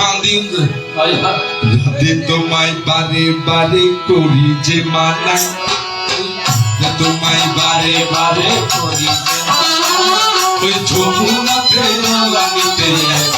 না রাতে তোমায় বারে বারে করি যে মানা। তোমায় বারে বারে করি ওই রানীতে একলা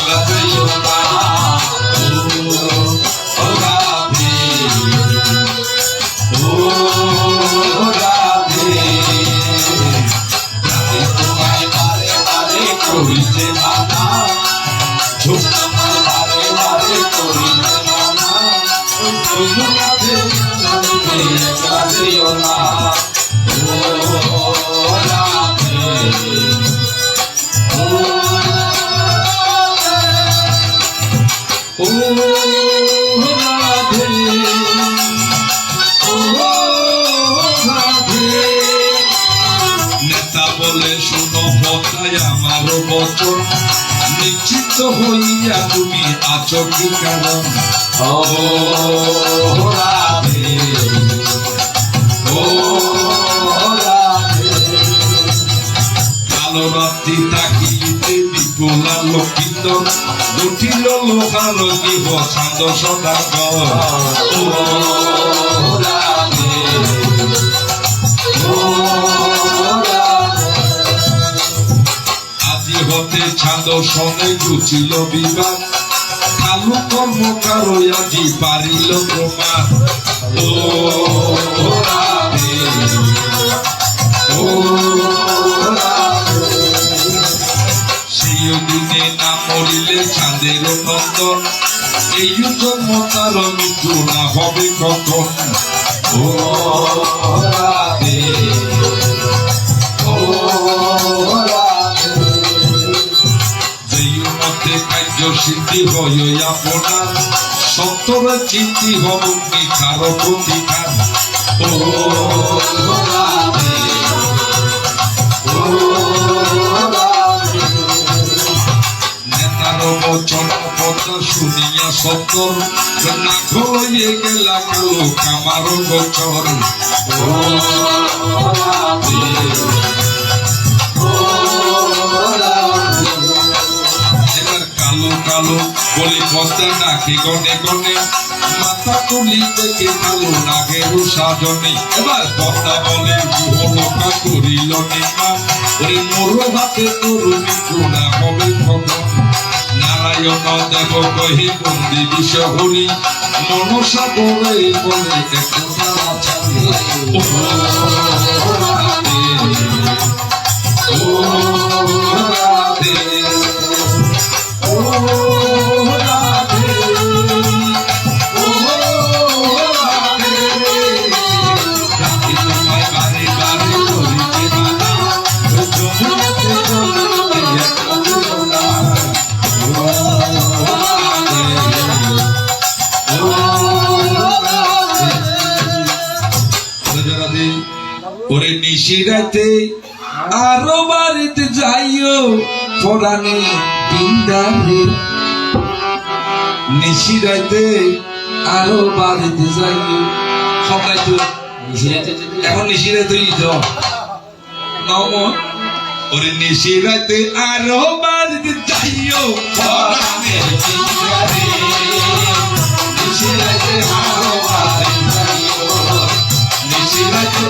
হইয়া তুমি আছো কি কারণ ও রাধে ও রাধে কালো রাত্রি তাকিতে বিপুলা লক্ষিত জটিল লোহার দিব ছান্দ সদাগর আজি হতে ছান্দ সনে গুছিল বিবাদ কালু কর্মকার আজি পারিল প্রমাণ। ও রাধে। ও সেই দিনে না মরিলে চাঁদের নন্দন। এই জন্ম তার মৃত্যু না হবে কখন। ও রাধে। মতে কার্য সিদ্ধি হয় আপনার। সত্তর চিন্তি হব মিঠার প্রতিকার। ও নেতার বচন কথা শুনিয়া সত্তর। না হয়ে গেলা কালো কামার বচন ও ভালো বলে বসতেন না ঠিকনে কোনে মাথা তুলি দেখে ভালো লাগে সাজনে এবার বস্তা বলে লোকা করিল নিমা ওরে, মোর হাতে তোর মিত্রণা হবে ভগবান নারায়ণ দেব কহি, বন্দি মনসা বলে বলে, এক কথা ওরে নিশিরাতে আরও বাড়িতে যাইও পরাণে বিন্দারে নিশিরাতে আরও বাড়িতে যাইও। সবাই তো এখন নিশিরাতে নম। ওরে নিশিরাতে আরও বাড়িতে যাইও পরাণে নিশিরাতে আরও বাড়িতে যাইও। নিশিরাতে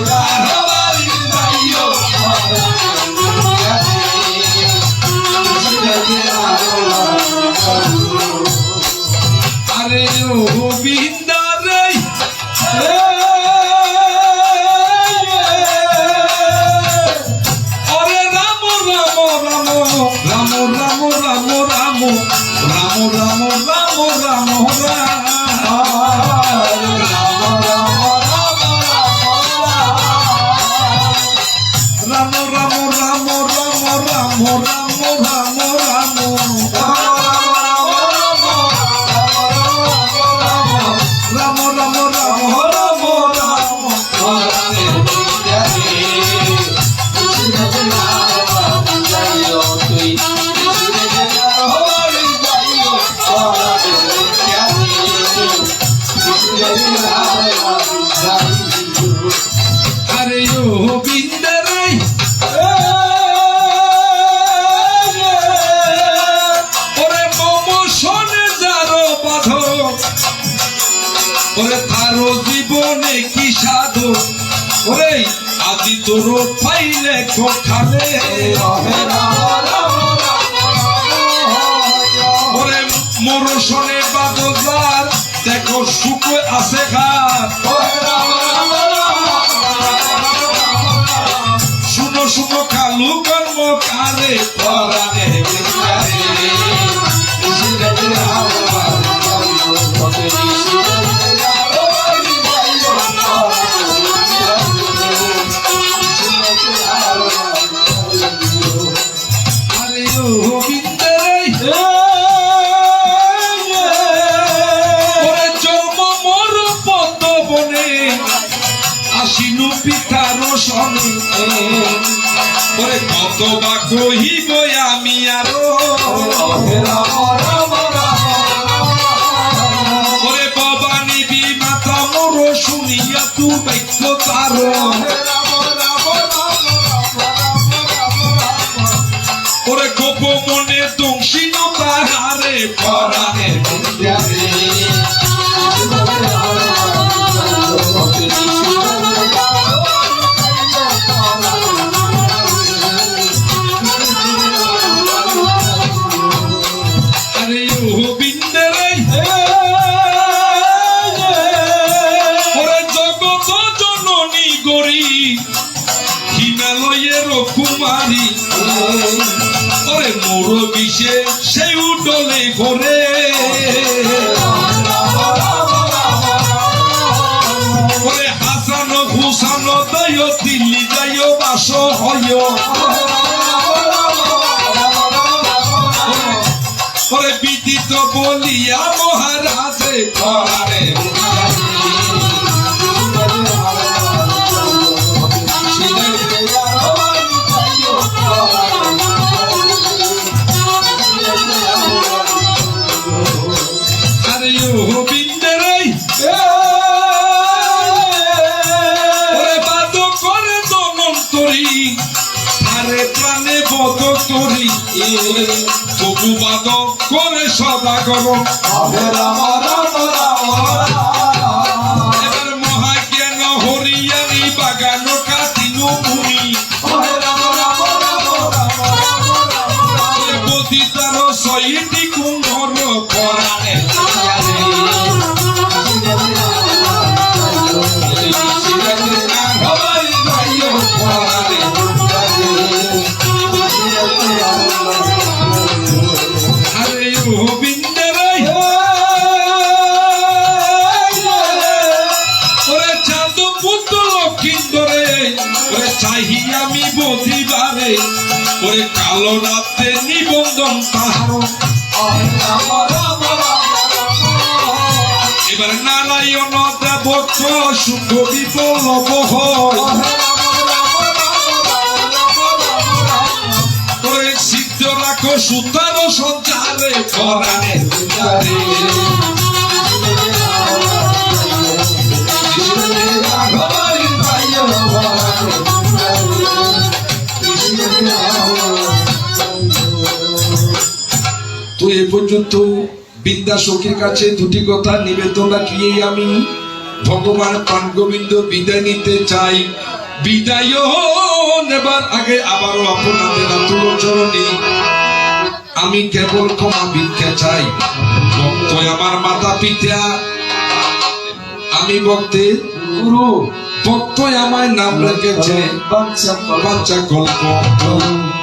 ওরে তারো জীবনে কি সাধু? ওরে আজি তোর পাইলে কোঠালে ওরে মোর শোনে দেখো সুখ আছে শুনো শুনো কালু কর্ম কারে বিচারে। ওরে কত বা কহিব আমি আরও। ওরে ভবানী বি মাতা মোর শুনিয়া তু বাক্য তার হিমালয়ের কুমারী ওরে মোর বিষে সেই উডলে ঘরে। ওরে হাসান হুসান দয় দিল্লি যায় বাস হয় ওরে বিদিত বলিয়া মহারাজে করি তবু বাদ করে সদা করো। এবার মহাজ্ঞান হরিয়ানি বাগান কাটিনু সহিতি কুম্ভর পরাণে কালো রাতে নিবন্ধন তাহার এবার নারায়ণ দেবক্ষ সুখ বিপলব সিদ্ধ রাখো সুতার সঞ্চারে, পরাণে বিচারে পর্যন্ত বিদ্যা সখীর কাছে দুটি কথা নিবেদন রাখিয়েই আমি। ভগবান গোবিন্দ বিদায় নিতে চাই। বিদায় নেবার আগে আবারও আপনাদের চরণে আমি কেবল ক্ষমা ভিক্ষা চাই। ভক্ত আমার মাতা পিতা। আমি ভক্তের গুরু। ভক্ত আমায় নাম রেখেছে। বাচ্চা গল্প। হরে